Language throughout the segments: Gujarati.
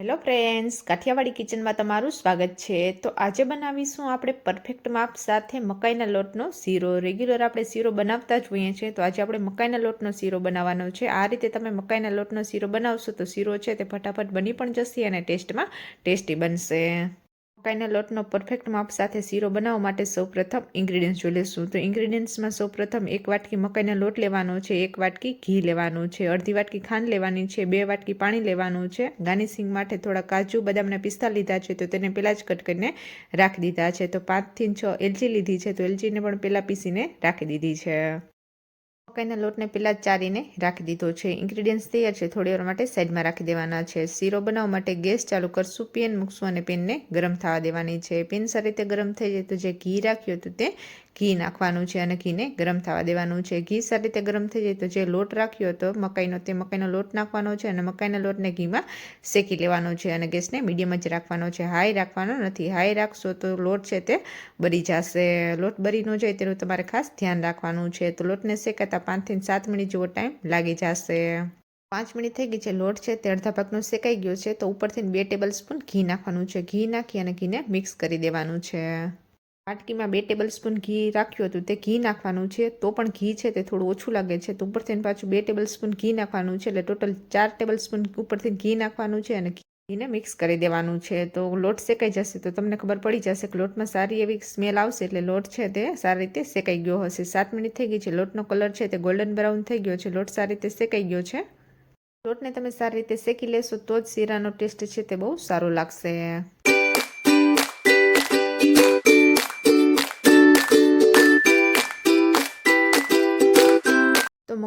હેલો ફ્રેન્ડ્સ, કાઠિયાવાડી કિચનમાં તમારું સ્વાગત છે. તો આજે બનાવીશું આપણે પરફેક્ટ માપ સાથે મકાઈના લોટનો શીરો. રેગ્યુલર આપણે શીરો બનાવતા જ હોઈએ છીએ, તો આજે આપણે મકાઈના લોટનો શીરો બનાવવાનો છે. આ રીતે તમે મકાઈના લોટનો શીરો બનાવશો તો શીરો છે તે ફટાફટ બની પણ જશે અને ટેસ્ટમાં ટેસ્ટી બનશે. મકાઈના લોટનો પરફેક્ટ માપ સાથે શીરો બનાવવા માટે સૌપ્રથમ ઇન્ગ્રીડિયન્ટ્સ જોઈ લઈશું. તો ઇન્ગ્રીડિયન્ટ્સમાં સૌપ્રથમ એક વાટકી મકાઈનો લોટ લેવાનો છે, એક વાટકી ઘી લેવાનું છે, અડધી વાટકી ખાંડ લેવાની છે, બે વાટકી પાણી લેવાનું છે. ગાર્નિશિંગ માટે થોડા કાજુ, બદામના પિસ્તા લીધા છે, તો તેને પહેલાં જ કટ કરીને રાખી દીધા છે. તો પાંચથી છ એલચી લીધી છે, તો એલચીને પણ પહેલાં પીસીને રાખી દીધી છે. મકાઈના લોટને પહેલાં ચારીને રાખી દીધો છે. ઇન્ગ્રીડિયન્ટ્સ તૈયાર છે. થોડી વાર માટે સાઈડમાં રાખી દેવાના છે. શીરો બનાવવા માટે ગેસ ચાલુ કરશું. પેન મૂકશું અને પેનને ગરમ થવા દેવાની છે. પેન સારી રીતે ગરમ થઈ જાય તો જે ઘી રાખ્યું હતું તે ઘી નાખવાનું છે અને ઘીને ગરમ થવા દેવાનું છે. ઘી સારી રીતે ગરમ થઈ જાય તો જે લોટ રાખ્યો હતો મકાઈનો તે મકાઈનો લોટ નાખવાનો છે અને મકાઈના લોટને ઘીમાં શેકી લેવાનો છે અને ગેસને મીડિયમ જ રાખવાનો છે. હાઈ રાખવાનો નથી. હાઈ રાખશો તો લોટ છે તે બળી જશે. લોટ બળી ન જાય તેનું તમારે ખાસ ધ્યાન રાખવાનું છે. તો લોટને શેકાતા પાંચથી સાત મિનિટ જેવો ટાઈમ લાગી જશે. પાંચ મિનિટ થઈ ગઈ છે, લોટ છે, તે અડધા ભાગનો શેકાઈ ગયો છે, તો ઉપરથી બે ટેબલ સ્પૂન ઘી નાખવાનું છે. ઘી નાખી અને ઘીને મિક્સ કરી દેવાનું છે. વાટકીમાં બે ટેબલ સ્પૂન ઘી રાખ્યું હતું, તે ઘી નાખવાનું છે, તો પણ ઘી છે, તે થોડું ઓછું લાગે છે. તો ઉપરથી પાછું બે ટેબલ સ્પૂન ઘી નાખવાનું છે, એટલે ટોટલ ચાર ટેબલ સ્પૂન ઉપરથી ઘી નાખવાનું છે અને ઘીને મિક્સ કરી દેવાનું છે. તો લોટ શેકાઈ જશે તો તમને ખબર પડી જશે કે લોટમાં સારી એવી સ્મેલ આવશે એટલે લોટ છે તે સારી રીતે શેકાઈ ગયો હશે. સાત મિનિટ થઈ ગઈ છે. લોટનો કલર છે તે ગોલ્ડન બ્રાઉન થઈ ગયો છે. લોટ સારી રીતે શેકાઈ ગયો છે. લોટને તમે સારી રીતે શેકી લેશો તો જ શીરાનો ટેસ્ટ છે તે બહુ સારો લાગશે.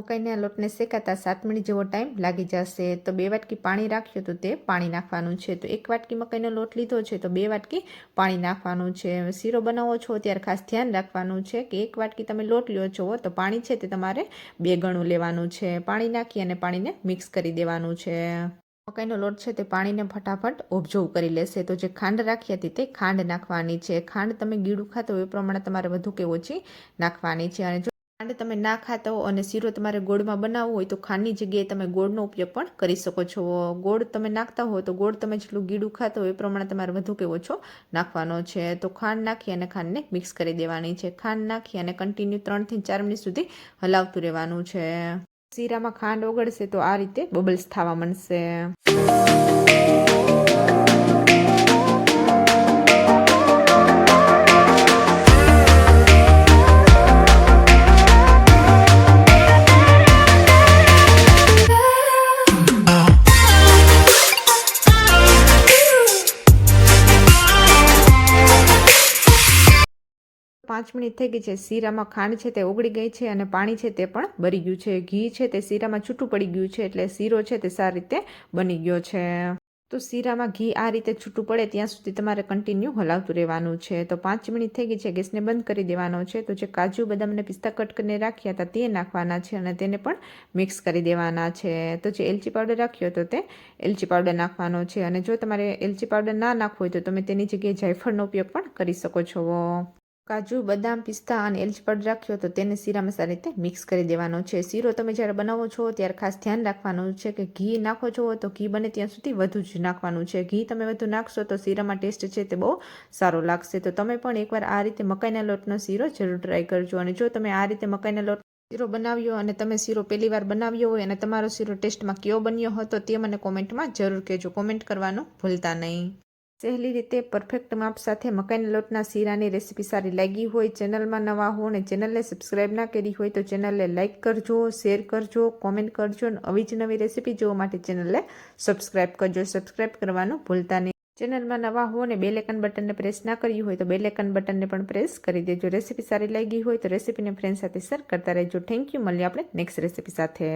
મકાઈના લોટને શેકાતા સાત મિનિટ જેવો ટાઈમ લાગી જશે. તો બે વાટકી પાણી રાખ્યું તો તે પાણી નાખવાનું છે. તો એક વાટકી મકાઈનો લોટ લીધો છે તો બે વાટકી પાણી નાખવાનું છે. શીરો બનાવો છો ત્યારે ખાસ ધ્યાન રાખવાનું છે કે એક વાટકી તમે લોટ લ્યો છો તો પાણી છે તે તમારે બે ગણું લેવાનું છે. પાણી નાખી અને પાણીને મિક્સ કરી દેવાનું છે. મકાઈનો લોટ છે તે પાણીને ફટાફટ ઓબ્ઝર્વ કરી લેશે. તો જે ખાંડ રાખી હતી તે ખાંડ નાખવાની છે. ખાંડ તમે ગીડું ખાતો એ પ્રમાણે તમારે વધુ કે ઓછી નાખવાની છે. અને જો ખાંડ તમે ના ખાતા હો અને શીરો તમારે ગોળમાં બનાવવો હોય તો ખાંડની જગ્યાએ તમે ગોળનો ઉપયોગ પણ કરી શકો છો. ગોળ તમે નાખતા હો તો ગોળ તમે જેટલું ગીડું ખાતા હોય એ પ્રમાણે તમારે વધુ કે ઓછો નાખવાનો છે. તો ખાંડ નાખી અને ખાંડને મિક્સ કરી દેવાની છે. ખાંડ નાખી અને કન્ટિન્યુ ત્રણથી ચાર મિનિટ સુધી હલાવતું રહેવાનું છે. શીરામાં ખાંડ ઓગળશે તો આ રીતે બબલ્સ થવા મળશે પાંચ મિનિટ થઈ ગઈ છે. શીરામાં ખાંડ છે તે ઓગળી ગઈ છે અને પાણી છે તે પણ બળી ગયું છે. ઘી છે તે શીરામાં છૂટું પડી ગયું છે એટલે શીરો છે તે સારી રીતે બની ગયો છે. તો શીરામાં ઘી આ રીતે છૂટું પડે ત્યાં સુધી તમારે કન્ટિન્યુ હલાવતું રહેવાનું છે. તો પાંચ મિનિટ થઈ ગઈ છે. ગેસને બંધ કરી દેવાનો છે. તો જે કાજુ, બદામને પિસ્તા કટ કરીને રાખ્યા હતા તે નાખવાના છે અને તેને પણ મિક્સ કરી દેવાના છે. તો જે એલચી પાવડર રાખ્યો હતો તે એલચી પાવડર નાખવાનો છે. અને જો તમારે એલચી પાવડર ના નાખવો હોય તો તમે તેની જગ્યાએ જાયફળનો ઉપયોગ પણ કરી શકો છો. કાજુ, બદામ, પિસ્તા અને એલચપડ રાખ્યો તો તેને શીરામાં સારી રીતે મિક્સ કરી દેવાનો છે. શીરો તમે જ્યારે બનાવો છો ત્યારે ખાસ ધ્યાન રાખવાનું છે કે ઘી નાખો છો તો ઘી બને ત્યાં સુધી વધુ જ નાખવાનું છે. ઘી તમે વધુ નાખશો તો શીરામાં ટેસ્ટ છે તે બહુ સારો લાગશે. તો તમે પણ એકવાર આ રીતે મકાઈના લોટનો શીરો જરૂર ટ્રાય કરજો. અને જો તમે આ રીતે મકાઈના લોટ શીરો બનાવ્યો અને તમે શીરો પહેલી વાર બનાવ્યો હોય અને તમારો શીરો ટેસ્ટમાં કયો બન્યો હતો તે મને કોમેન્ટમાં જરૂર કહેજો. કોમેન્ટ કરવાનું ભૂલતા નહીં. સહેલી રીતે પરફેક્ટ માપ સાથે મકાઈના લોટના શીરાની રેસીપી સારી લાગી હોય, ચેનલમાં નવા હો અને ચેનલને સબસ્ક્રાઈબ ના કરી હોય, તો ચેનલને લાઇક કરજો, શેર કરજો, કોમેન્ટ કરજો અને આવી જ નવી રેસીપી જોવા માટે ચેનલને સબસ્ક્રાઈબ કરજો. સબસ્ક્રાઈબ કરવાનું ભૂલતા નહીં. ચેનલમાં નવા હો અને બેલેકન બટનને પ્રેસ ના કર્યું હોય, તો બેલેકન બટનને પણ પ્રેસ કરી દેજો. રેસીપી સારી લાગી હોય, તો રેસીપીને ફ્રેન્ડ સાથે શેર કરતા રહેજો. થેન્ક યુ મળીએ આપણે નેક્સ્ટ રેસીપી સાથે.